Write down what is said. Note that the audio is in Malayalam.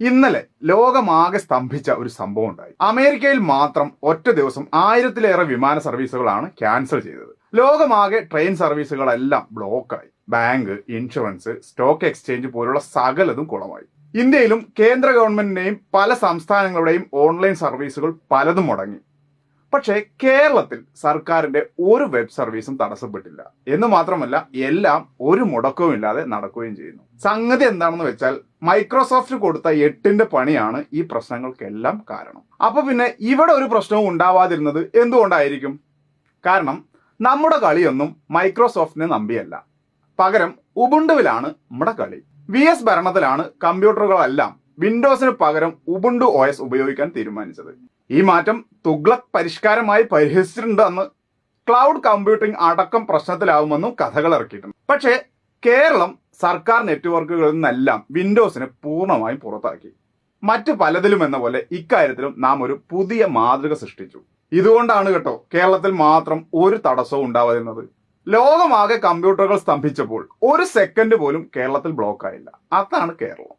ഇന്നലെ ലോകമാകെ സ്തംഭിച്ച ഒരു സംഭവം ഉണ്ടായി. അമേരിക്കയിൽ മാത്രം ഒറ്റ ദിവസം ആയിരത്തിലേറെ വിമാന സർവീസുകളാണ് ക്യാൻസൽ ചെയ്തത്. ലോകമാകെ ട്രെയിൻ സർവീസുകളെല്ലാം ബ്ലോക്കായി. ബാങ്ക് ഇൻഷുറൻസ് സ്റ്റോക്ക് എക്സ്ചേഞ്ച് പോലുള്ള സകലതും കുളമായി. ഇന്ത്യയിലും കേന്ദ്ര ഗവൺമെന്റിന്റെയും പല സംസ്ഥാനങ്ങളുടെയും ഓൺലൈൻ സർവീസുകൾ പലതും മുടങ്ങി. പക്ഷേ കേരളത്തിൽ സർക്കാരിന്റെ ഒരു വെബ് സർവീസും തടസ്സപ്പെട്ടില്ല. എന്ന് മാത്രമല്ല എല്ലാം ഒരു മുടക്കവും ഇല്ലാതെ നടക്കുകയും ചെയ്യുന്നു. സംഗതി എന്താണെന്ന് വെച്ചാൽ മൈക്രോസോഫ്റ്റ് കൊടുത്ത എട്ടിന്റെ പണിയാണ് ഈ പ്രശ്നങ്ങൾക്കെല്ലാം കാരണം. അപ്പൊ പിന്നെ ഇവിടെ ഒരു പ്രശ്നവും ഉണ്ടാവാതിരുന്നത് എന്തുകൊണ്ടായിരിക്കും? കാരണം നമ്മുടെ കളിയൊന്നും മൈക്രോസോഫ്റ്റിനെ നമ്പിയല്ല. പകരം ഉബുണ്ടുവിലാണ് നമ്മുടെ കളി. വി എസ് ഭരണത്തിലാണ് കമ്പ്യൂട്ടറുകളെല്ലാം വിൻഡോസിന് പകരം ഉബുണ്ടു ഒ എസ് ഉപയോഗിക്കാൻ തീരുമാനിച്ചത്. ഈ മാറ്റം തുഗ്ലക് പരിഷ്കാരമായി പരിഹസിച്ചിട്ടുണ്ടെന്ന് ക്ലൗഡ് കമ്പ്യൂട്ടിംഗ് അടക്കം പ്രശ്നത്തിലാവുമെന്നും കഥകൾ ഇറക്കിയിട്ടുണ്ട്. പക്ഷേ കേരളം സർക്കാർ നെറ്റ്വർക്കുകളിൽ നിന്നെല്ലാം വിൻഡോസിനെ പൂർണമായും പുറത്താക്കി. മറ്റു പലതിലും എന്ന പോലെ ഇക്കാര്യത്തിലും നാം ഒരു പുതിയ മാതൃക സൃഷ്ടിച്ചു. ഇതുകൊണ്ടാണ് കേട്ടോ കേരളത്തിൽ മാത്രം ഒരു തടസ്സവും ഉണ്ടാവാതിരുന്നത്. ലോകമാകെ കമ്പ്യൂട്ടറുകൾ സ്തംഭിച്ചപ്പോൾ ഒരു സെക്കൻഡ് പോലും കേരളത്തിൽ ബ്ലോക്ക് ആയില്ല. അതാണ് കേരളം.